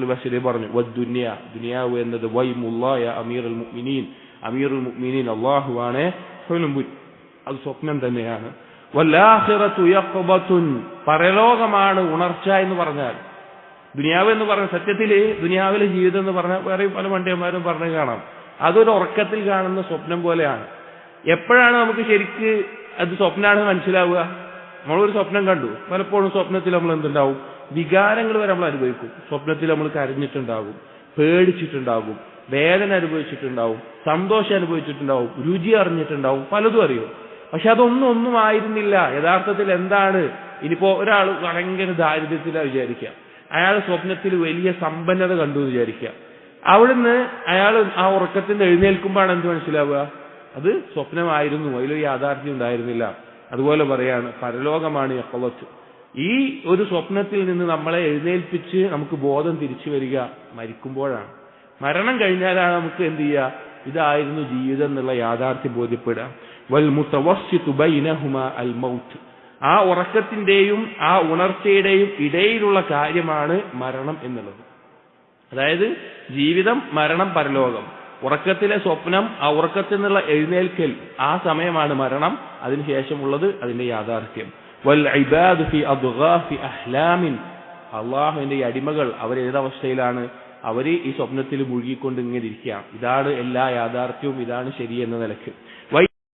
ബഷീർ പറഞ്ഞു വദ്ദുന്യ ദുനിയാവ് എന്നത് വൈമുല്ലായ അമീറുൽ മുഅ്മിനീൻ. അമീറുൽ മുഅ്മിനീൻ അള്ളാഹുവാണ് ഹുലുംബുൻ അത് സ്വപ്നം തന്നെയാണ്. വല്ലാഹിറത്തു യഖ്ബത്തുൻ. പരലോകമാണ് ഉണർച്ച എന്ന് പറഞ്ഞാൽ. ദുനിയാവ് എന്ന് പറഞ്ഞ സത്യത്തിൽ ദുനിയാവിലെ ജീവിതം എന്ന് പറഞ്ഞാൽ വേറെ പല വണ്ടിയന്മാരും പറഞ്ഞു കാണാം. അതൊരു ഉറക്കത്തിൽ കാണുന്ന സ്വപ്നം പോലെയാണ്. എപ്പോഴാണ് നമുക്ക് ശരിക്ക് അത് സ്വപ്നമാണെന്ന് മനസ്സിലാവുക? നമ്മളൊരു സ്വപ്നം കണ്ടു. പലപ്പോഴും സ്വപ്നത്തിൽ നമ്മൾ എന്തുണ്ടാവും? വികാരങ്ങൾ വരെ നമ്മൾ അനുഭവിക്കും. സ്വപ്നത്തിൽ നമ്മൾ കരഞ്ഞിട്ടുണ്ടാകും പേടിച്ചിട്ടുണ്ടാകും വേദന അനുഭവിച്ചിട്ടുണ്ടാവും സന്തോഷം അനുഭവിച്ചിട്ടുണ്ടാവും രുചി അറിഞ്ഞിട്ടുണ്ടാവും പലതും അറിയും. പക്ഷെ അതൊന്നും ഒന്നും ആയിരുന്നില്ല. യഥാർത്ഥത്തിൽ എന്താണ്? ഇനിയിപ്പോ ഒരാൾ ഭയങ്കര ദാരിദ്ര്യത്തിലാണ് വിചാരിക്കുക. അയാൾ സ്വപ്നത്തിൽ വലിയ സമ്പന്നത കണ്ടു എന്ന് വിചാരിക്കുക. അവിടുന്ന് അയാൾ ആ ഉറക്കത്തിന് എഴുന്നേൽക്കുമ്പോഴാണ് എന്ത് മനസ്സിലാവുക? അത് സ്വപ്നമായിരുന്നു. അതിലൊരു യാഥാർത്ഥ്യം ഉണ്ടായിരുന്നില്ല. അതുപോലെ പറയാണ് പരലോകമാണ് യക്കവത്ത് ഈ ഒരു സ്വപ്നത്തിൽ നിന്ന് നമ്മളെ എഴുന്നേൽപ്പിച്ച് നമുക്ക് ബോധം തിരിച്ചു വരിക മരിക്കുമ്പോഴാണ്. മരണം കഴിഞ്ഞാലാണ് നമുക്ക് എന്ത് ചെയ്യുക? ഇതായിരുന്നു ജീവിതം എന്നുള്ള യാഥാർത്ഥ്യം ബോധ്യപ്പെടുക. വൽ മൗത്ത്. ആ ഉറക്കത്തിന്റെയും ആ ഉണർച്ചയുടെയും ഇടയിലുള്ള കാര്യമാണ് മരണം എന്നുള്ളത്. അതായത് ജീവിതം മരണം പരലോകം. ഉറക്കത്തിലെ സ്വപ്നം ആ ഉറക്കത്തിൽ നിന്നുള്ള എഴുന്നേൽക്കൽ ആ സമയമാണ് മരണം. അതിനുശേഷമുള്ളത് അതിന്റെ യാഥാർത്ഥ്യം. വൽ ഫി അദ്ഗാഫി അഹ്ലാമിൻ. അള്ളാഹുവിന്റെ അടിമകൾ അവർ ഏതവസ്ഥയിലാണ് അവർ ഈ സ്വപ്നത്തിൽ മുഴുകിക്കൊണ്ട് ഇങ്ങനെ ഇരിക്കുക ഇതാണ് എല്ലാ യാഥാർത്ഥ്യവും ഇതാണ് ശരി എന്ന വൈ